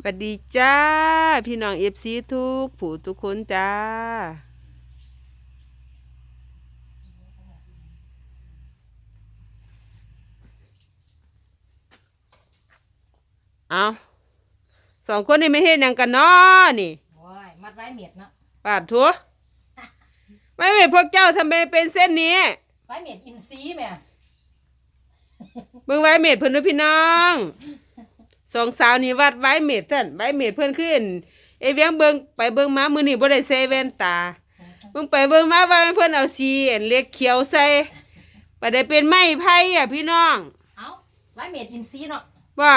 สวัสดีจ้า พี่น้องเอฟซีทุก ผู้ทุกคนจ้า เอาสองคนนี่ไม่เห็นยังกันเนาะนี่โอ้ยมัดไว้เมียดเนาะปาดทัวไม่เป็นพวกเจ้าทำไมเป็นเส้นนี้ ไว้เมียดอินซีแม่เบิ่งไว้เม็ดเพิ่นเด้วยพี่น้อง สองสาวนี่วัดไว้เม็ดท่านไว้เม็ดเพิ่นขึ้นเอยเวียงเบิ่งไปเบิ่งมามื้อนี้บ่ได้ใส่แว่นตาเบิ่งไปเบิ่งมาว่าเพิ่นเอาสีอันเล็กเขียวใส่บ่ได้เป็นไม้ไผ่อะพี่น้องเอ้าไว้เมียดอินซีเนาะว่า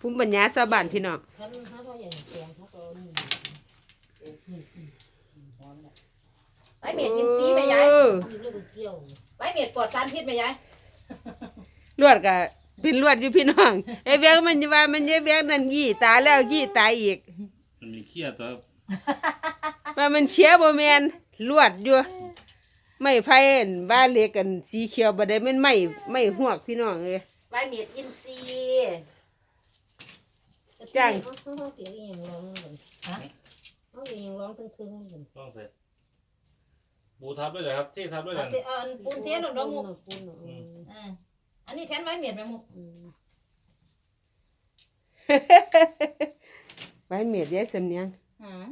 ภูมิปัญญาชาวบ้านพี่น้องเขาเขาก็อย่างเสียงเขาก็นี่ไว้เมียดอินซีแม่ยายเออไว้เมียดปลอดสารพิษแม่ยายลวดก็ เป็นลวดอยู่พี่น้องไอ้เวียงมันว่ามันเยเวียงนั่นยี่ตาแล้วยี่ตาอีก มันมีเครียดตัวว่ามันเชียบ่แม่นลวดอยู่ไม่ไผ่อั่นบ้านเล็กกันสีเขียวบ่ได้แม่นไม่ไม่หวกพี่น้องเอ้ยไว้เมียดอินซีจ้างเขาเขาเสียงเองร้องเหมือนฮะเขาเองร้องทึ่งๆเหมือนต้องเสร็จบูทับด้วยเหรอครับที่ทับด้วยเหรเอาอแต่เอาอันปูนเทียนหนุนดอกมุกปูนอืมอ่า อันนี้แทนไว้เมียดแม่มุกอืมไว้เม็ดยายสำเนียงอืม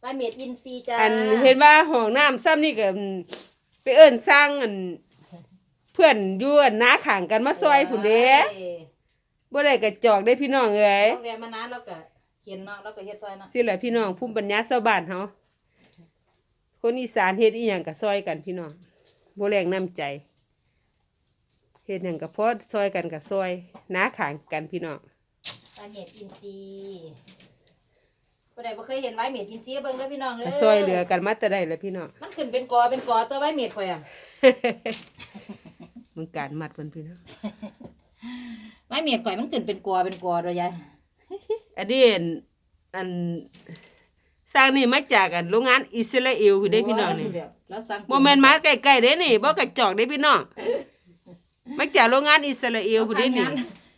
ไว้เมียดอินซีจ้าอันเห็นว่าห้องน้ำซ้ำนี่ก็อืมไปเอิ้นสร้างอัน เพื่อนอยู่อันน้าข้างกันมาซอยพุ่นเด้เอ้ยบ่ได้กระจอกได้พี่น้องเอ้ยต้องเรียนมานานแล้วก็เห็นเนาะแล้วก็เฮ็ดซอยเนาะสิแหละพี่น้องภูมิปัญญาชาวบ้านเฮาคนอีสานเฮ็ดอีหยังก็ซอยกันพี่น้องบ่แรงน้ำใจ เฮ็ดหยังก็พอซอยกันก็ซอยน้าข้างกันพี่น้องไว้เมียดอินซีผู้ใดบ่เคยเห็นไว้เมียดอินซีเบิ่งเด้อพี่น้องเด้ก็อซอยเหลือกันมาแต่ได้แล้วพี่น้องมันขึ้นเป็นกอเป็นกอตัวไว้เมียดข่อยอะมึงการมัดมันพี่น้องไว้เมียดข่อยมันขึ้นเป็นกอเป็นกอโดยยายอันนี้อันอันสร้างนี่มาจากอันโรงงานอิสราเอลคือได้พี่น้องนี่แล้วสั่งบ่แม่นมาใกล้ๆเด้นี่บ่กระจอกเด้พี่น้อง มาจากโรงงานอิสราเอลพุ่นเด้นี่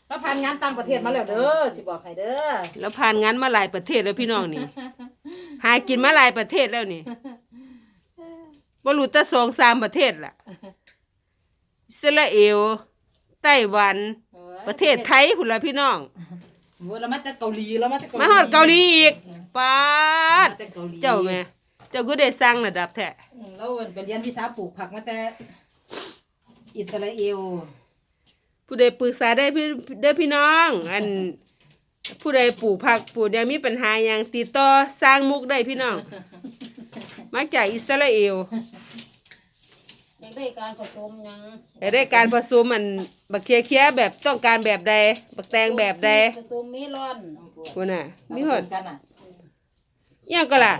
แล้วผ่านงานต่างประเทศมาแล้วเด้อสิบอกให้เด้อแล้วผ่านงานมาหลายประเทศแล้วพี่น้องนี่ หากินมาหลายประเทศแล้วนี่บ่รู้แต่สองสามประเทศล่ะอิสราเอลไต้หวันประเทศไทยพุ่นล่ะพี่น้องโอ้แล้วมาจากเกาหลีแล้วมาจากมาฮอดเกาหลีอีกปาดมาจากเกาหลีเจ้าแม่เจ้าก็ได้สร้างระดับแท้อืมแล้วไปเรียนวิชาปลูกผักมาแต่ อิสราเอล ผู้ใดปรึกษาได้พี่เด้อพี่น้อง อัน ผู้ใดปลูกผักปลูกยังมีปัญหาหยังติดต่อสร้างมุกได้พี่น้อง มาจากอิสราเอลอยากได้การผสมหยังแต่ได้การผสมมันบักเคียเคียๆแบบต้องการแบบใด บักแตงแบบใดผสมเมลอนพุ่นน่ะมีหผอสดกันอะอิหยังก็ล่ะ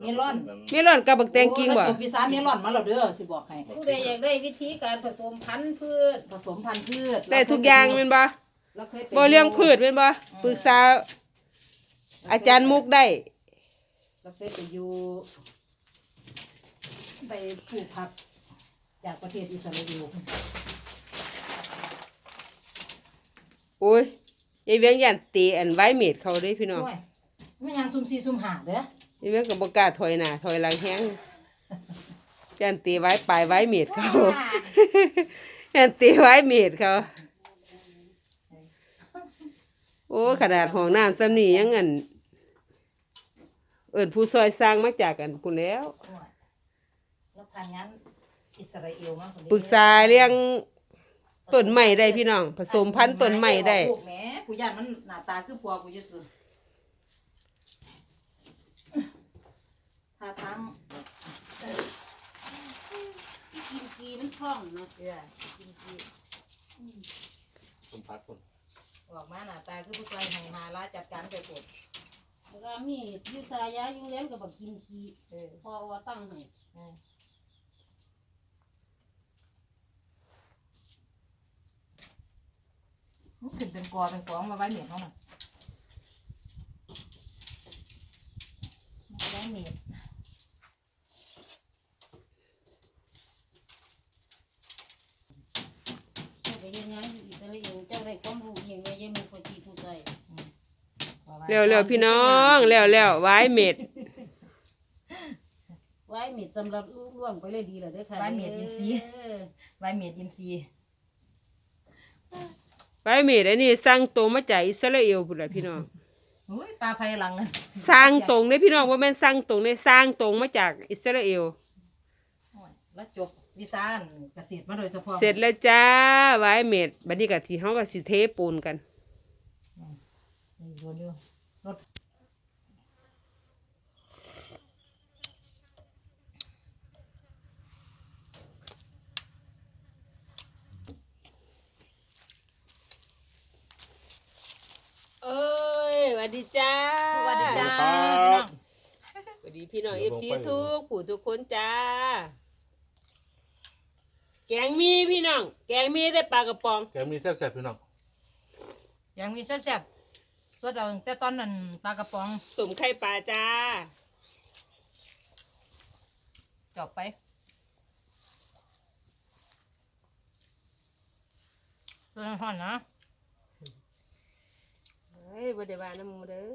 เมลอนมีร้อนกับบักแตงกิ่งบ่โอ้แล้วจบวิชาเมลอนมาแล้วเด้อสิบอกให้ ผู้ใดอยากได้วิธีการผสมพันธุ์พืชผสมพันธุ์พืชได้ทุกอย่างแม่นบ่เราเคยไปบ่เรื่องพืชแม่นบ่ปรึกษาอาจารย์มุกได้ เราเคยไปอยู่ไปปลูกผักจากประเทศอิสราเอลโอ้ยยายเวียงยันตีอันไว้เม็ดเขาเด้พี่น้องโอ้ยไม่ยังซุ่มซีซุ่มหาเด้อ นี่แม่งก็บกล้าถอยหน้าถอยหลังแห้งยันตีไว้ปลายไว้เมีดเขายันตีไว้เมีดเขา โอ้ขนาดห้องน้ำซ้ำนี่ยังเงินเอินผู้ซอยสร้างมาจากกันพูนแล้วโอ้ยแล้วผ่านงานอิสราเอลมาคนเดียวปรึกษาเรื่องต้นไม้ได้พี่น้อง ผสมพันธุ์ต้นไม้ได้ลูกแหม่กูย่านมันหน้าตาคือปัวกูอยู่สุด ถ้าทั้งกินกีมันคล่องนะเสื้อกินกีสมพักคนออกมาหน้าตาคือผู้ชายให้หาลาจัดการไปปวดแล้วก็มีอยูซายาอยู่เลี้ยงกับบักกินกีเออพอว่าตั้งให้เออมันขึ้นเป็นกอเป็นกองมาไว้เหม็ดเขาน่ะมาไว้เหม็ดเจ้าไปเฮ็ดงานอยู่อิสราเอลเจ้า ได้ความรู้อหย่างไรยังมีคนที่ผู้ใส่อืมแล้วแล้วพี่น้องแล้วแล้วไว้เม็ดไว้เม็ดสำหรับลูกร่วงไปเลยดีแล้วเด้อค่ะไว้เม็ดอินทรีย์ เออไว้เม็ดอินทรีย์ไว้เม็ดอันนี้สร้างตรงมาจากอิสราเอลพุ่นล่ะพี่น้องอุ้ยปลาไผ่หลังนั่นสร้างตรงเด้พี่น้องว่าแม่นสร้างตรงเด้สร้างตรงมาจากอิสราเอลโอ้ยแล้วจบ วิซาอันเกษตรมาโดยเฉพาะเสร็จแล้วจ้าไว้เม็ดบัดนี้ก็สิเฮาก็สิเทปูนกันนี่โดนอยู่รถเอ้ยสวัสดีจ้าสวัสดีจ้าครับสวัสดีพี่น้องเดี๋เอยวฟซีลงไปทุกผู้ทุกคนจ้า แกงมีพี่น้อง แกงมีได้ปลากระป๋อง แกมีแซ่บๆพี่น้องยังมีแซ่บๆสดเอาตั้งแต่ตอนนั้นปลากระป๋องสมไข่ปลาจ้าจบไป เพื่อนห่อนนะเฮ้ยบ่ได้ว่าน้ำมูเด้อ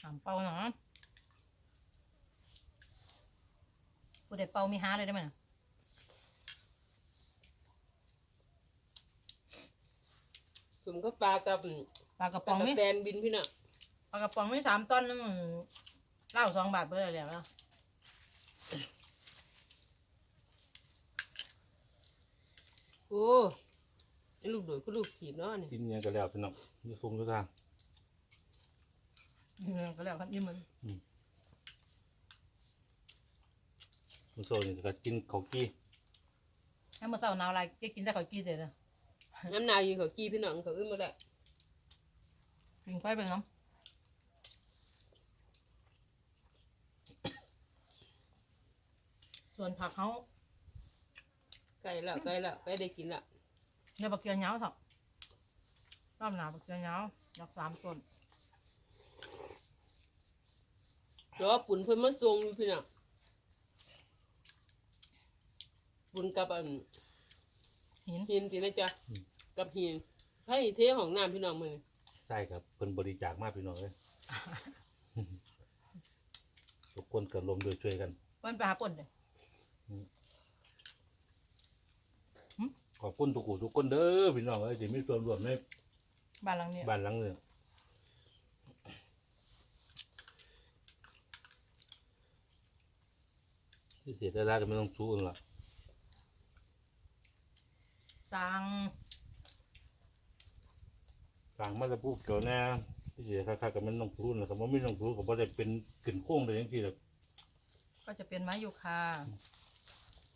ถามเป่าหน่อยผู้ใดเป่ามีหาเลยได้ไหมน่ะ สมก็ปลากับปลากระปป๋ลาองกับมีแตนบินพี่น้องปลากระป๋องมีสามตอนนึงเหล้าสองบาทเบอร์อะไรแล้วโอ้ไอ้ลูกโดดก็ลูกถีบเนาะนี่กินหยังก็แล้วพี่น้องมีฟุ้งทุกทาง เออก็แล้วครับนี่มันมันโซ่นี่ก็กินข้าวกี้ให้เมื่อเช้าหนาวอะไรก็กินแต่ข้าวกี้เสร็จแล้ว น้ำหนาวยิงเขากี้พี่น้องเขาอึ้งมาได้กินไปเป็นน้ำส่วนผักเขาใกล้แล้วใกล้แล้วใกล้ได้กินแล้วเนี่ยบักเกียวเหงาเถอะรอบหนาบักเกียวเหงาดอกสามต้นรอปุ่นเพิ่นมาส่งอยู่พี่น้องปุ่นกับอันหินหินตินะจ๊ะ กับหินให้เทของน้ำพี่น้องมือนี่ใช่ครับเพิ่นบริจาคมากพี่น้องเอ้ยทุกคนเกิดลมโดวยช่วยกันเปิ้นไปหาป่นเลยขอบคุณทุกผู้ทุกคนเด้อพี่น้องเอ้ยที่มีส่วนร่วมในบ้านหลังนี้บ้านหลังนี้ที่เสียได้ก็ไม่ต้องสู้กันละสร้าง ต่างมาจะพูดเกี่ยวแน่ที่เสียค่าๆก็ไม่ต้องสู้นะครับว่าไม่ต้องสู้ก็บ่ได้เป็นกลิ่นโค้งเลยอย่างที่แบบก็จะเป็นไม้ยูคา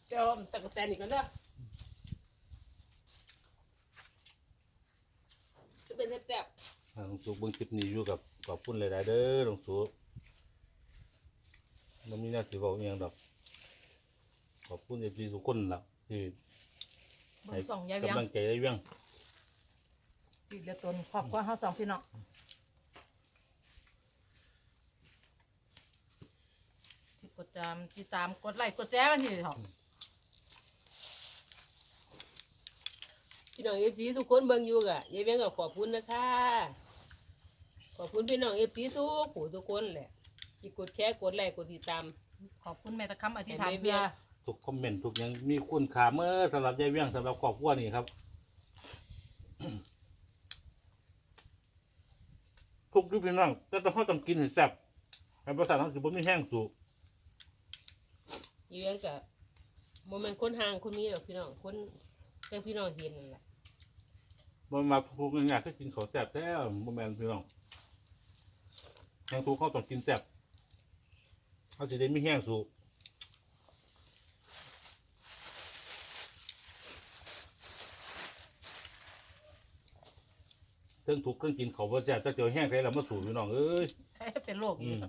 เจ้าตะกะแตนอีกแล้วเด้อจะเป็นแซ่บอ่าหลวงสูเบิ่งคลิปนี้อยู่กับขอบคุณหลายๆเด้อหลวงสูมันมีหน้าที่บอกอหย่างดอกขอบคุณเอฟซีทุกคนล่ะที่เบิ่งส่องยายเวียง กำลังใจได้เวียง ติดเดือดตนครอบครัวเฮาสองพี่น้องที่กดตามติดตามกดไลค์กดแชร์กันทีเถอะๆพี่น้องเอฟซีทุกคนเบิ่งอยู่กะยายเวียงก็ขอบคุณนะคะ ขอบคุณพี่น้องเอฟซีทุกผู้ทุกคนแหละที่กดแชร์กดไลค์กดติดตาม ขอบคุณแม่ตะคำอธิษฐานแม่เวีเพื่ยอทุกคอมเมนต์ทุกอย่างมีคุณค่าเมื่อสำหรับยายเวียงสำหรับครอบครัวนี่ครับ ทุกยุคพี่น้องแต่ต้องเขาต้องกินให้แซ่บให้ประสาททั้งสิบมีแห้งสูยายเวียงกะโมเมนคนห่างคนมีดอกพี่น้องคนจังพี่น้องเห็นนั่นแหละมันมาทุกอย่างก็กินของแซ่บแท้บ่แม่นพี่น้องแห้งสูเขาต้องกินแซ่บเขาจะได้มีแห้งสู เครื่องทุกข์เครื่องกินเขาบ่แซ่บจะเจียวแห้งใส่แล้วมาสู่พี่น้องเอ้ยเป็นโรคอือีกม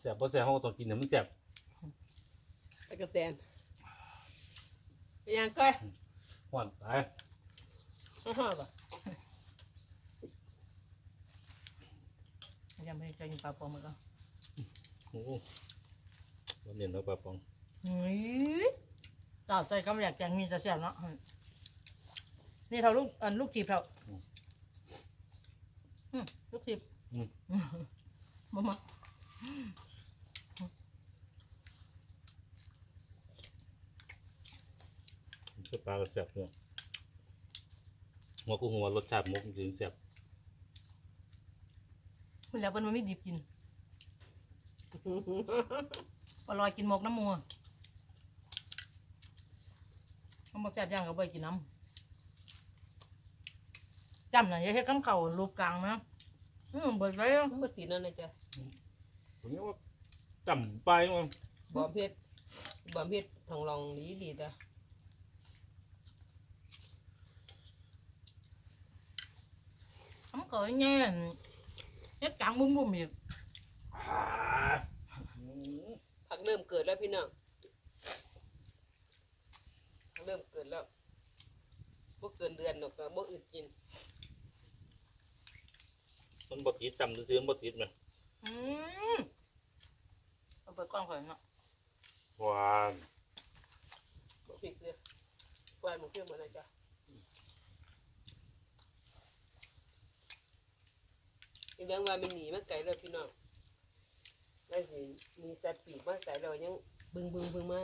แซ่บบ่แซ่บเขาก็ต้องกินให้มันแซ่บตะกะแตนไปยังก้อยหวานไปอ้าวป่ะยังไม่ได้เจอยิงปลาปอมเลยก็โอ้โหวันเย็นแล้วปลาปองเฮ้ยต่อใจก็ไม่อยากแจงมีจะเสียบเนาะ นี่เท่าลูกอันลูกจีบเท่าอืมลูกศิษย์อืม มามาจะปลากระแสบเนี่ยหัวกูหัวรสชาติหมกจริงๆแซ่บคุณแล้วเพิ่นมันไม่ดิบกินปลอยกินหมกน้ำมัวมันบอกแซ่บย่างกับใบกินน้ำ จำหน่อยอย่าเฮ็ดข้ามเข่ารูปกลางนะอืมเบิดไว้มันบ่ติดนั่นนะจ๊ะผมนี้ว่าจำไปมันบอมเพชรบอมเพชรทองรองดีดีจ้ะข้ามเข่าแง่เฮ็ดกลางบุ้มบุ้มๆอีกผักเริ่มเกิดแล้วพี่น้องผักเริ่มเกิดแล้วบ่เกินเดือนหรอกก็บ่อึดกิน มันบติดจำซื้อๆมันบติดไหมอืมเอาไปกล้องข่อยเนาะหวานบ่พริกเลยกวานหมูเพี้ยมานะจ๊ะอีแบงว่ามันหนีมาไกลแล้วพี่น้องได้สิมีสัตว์ปีกมาไกลแล้วยังบึงบึงบึงมา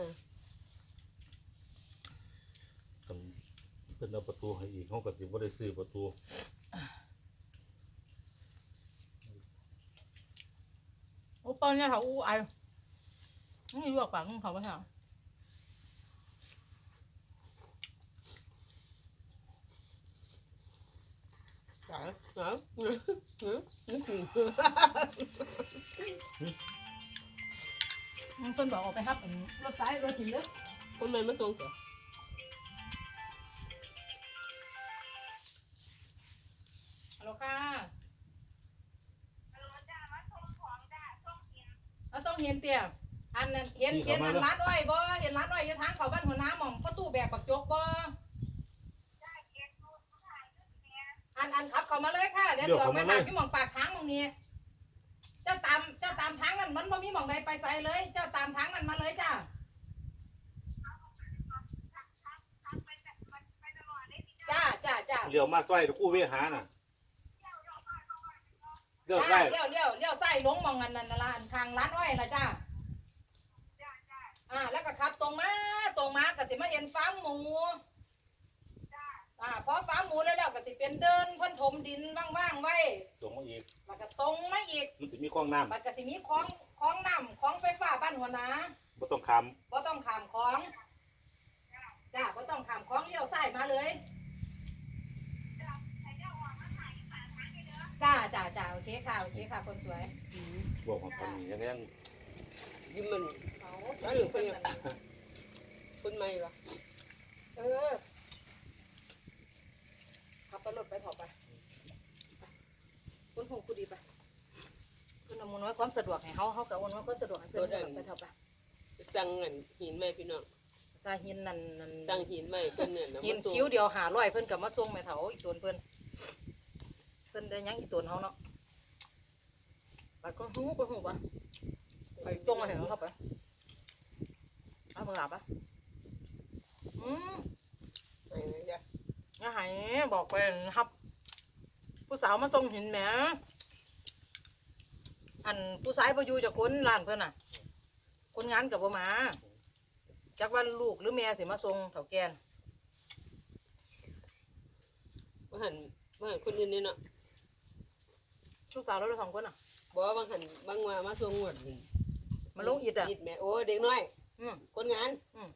ต้องเป็นเอาประตูให้อีกเขาก็สิบ่ได้ซื้อประตู อ้เปาเนี่ยค่ะอู้ไอนี่ลวกปากของเขาไปค่ะจ๋าจ๋าหือหือหือหือมันเพิ่นบอกออกไปครับอันรถสายรถถึงเด้อคนมันมาส่งจ้ะฮั เอาต้องเห็นเตี้ยอันนั้นเห็นเห็นอันร้านอ้อยบ่เห็นร้านอ้อยอยู่ทางเขาบ้านหัวหน้าหม่องประตูแบบปักจกบ่อันอันขับเขามาเลยค่ะเดี๋ยวสิออกไปหาพี่หม่องปากทางหม่องนี้ เจ้าตามเจ้าตามทางนั้นมันบ่มีหม่องใดไปไสเลย เจ้าตามทางนั้นมาเลยจ้าจ้าจ้าจ้าเลี้ยวมาใกล้กู้เวหาน่ะ เลี้ยวใกล้เลี้ยวเลี้ยวเลี้ยวไส้ลงหมองอันนั้นน่ะละอันทางร้านอ้อยนะจ้าอ่าแล้วก็ขับตรงมาตรงมาก็สิมาเห็นฟาร์มหมูอ่าพอฟาร์มหมูแล้วแล้วก็สิเป็นเดินเพ่นถมดินว่างๆไว้ส่งมาอีกแล้วก็ตรงมาอีกมันสิมีคลองน้แล้วก็สิมีคลองคลองน้ำคลองไฟฟ้าบ้านหัวนาำบ่ต้องคบ่ต้องข้ามคลองจ้าบ่ต้องข้ามคลองเลี้ยวซ้ายมาเลยจ้าจ้าจ้าโอเคค่ะโอเคค่ะคนสวยำบอกของคนนี้ยังยิ้มมันเอาแล้วหรือเพิ่นคนใหม่ปะเออขับไปรถไปถอดไปไปคุณหงคุณดีไปคุณอำนวยความสะดวกให้เขาเขากับอำนวยความสะดวกให้เพื่อนไปถอดไปไปสั่งเงินหินใหม่พี่น้องซาหินนั่นนั่นสั่งหินใหม่เพิ่นเนี่ยนะหินมาส่งคิ้วเดียวหาร้อยเพิ่นกับมาส่งแม่เฒ่าอีตัวเพิ่นเพิ่นได้หยังอีตัวเขาเนาะ ไปก็หูไปหูปะไปจงมาเห็นเขาไปเอาเพิ่งหลับปะอืมไหนนะจ๊ะอย่าให้บอกไปครับผู้สาวมาส่งหินแหมอันผู้ชายไปอยู่จากคนร้านเพื่อนน่ะ คนงานกับบ่มาจักว่าลูกหรือแม่สิมาส่งเถ่าแกนว่าหันว่าหันคนอื่นนี่เนาะลูกสาวเราสองคนอะ บอกว่าบางหันบางว่ามาส่งงวดมาลงอิดอะ อิดแม่โอ้เด็กน้อย อืม คนงานอืม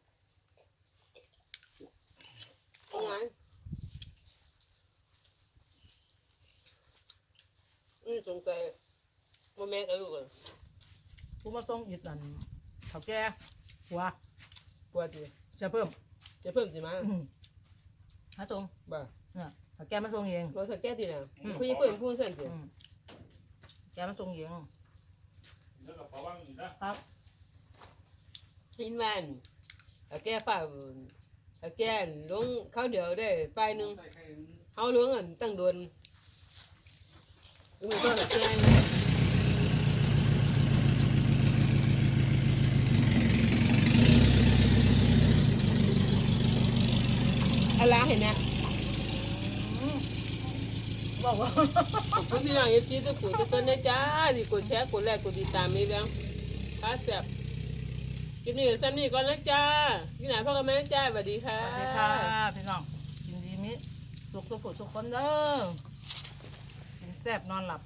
คนงานอืมสงสัยว่าแม่กับลูกอะผู้มาส่งอิดนั่นเถ่าแกหัวกลัวจีจะเพิ่มจะเพิ่มสิมาอืมหาส่งบ่เนี่ยเถ่าแกมาส่งเอง เราสังเกตดีนะอืมผู้หญิงเพิ่มผู้สั่นจีอืม แกมาส่งเองแล้วก็ปวังอีกนะครับหินแวนเอาแก้ฝ่าเอาแก้ลงเขาเดียวได้ไปหนึ่งเขาลงอันตั้งโดนมีก็เอาแก้อะไรเห็นไหมอืม บอกว่าขอบคุณพี่น้องเอฟซีทุกคนทุกคนนะจ้าที่กดแชร์กดไลค์กดติดตามมีแล้วพาแซ่บกินนี่ซ้ำนี่ก่อนนะจ้าพี่หนาพ่อกับแม่จ้าสวัสดีค่ะสวัสดีค่ะพี่น้องกินดีมิสุขสุขสุขคนเด้อกินแซ่บนอนหลับ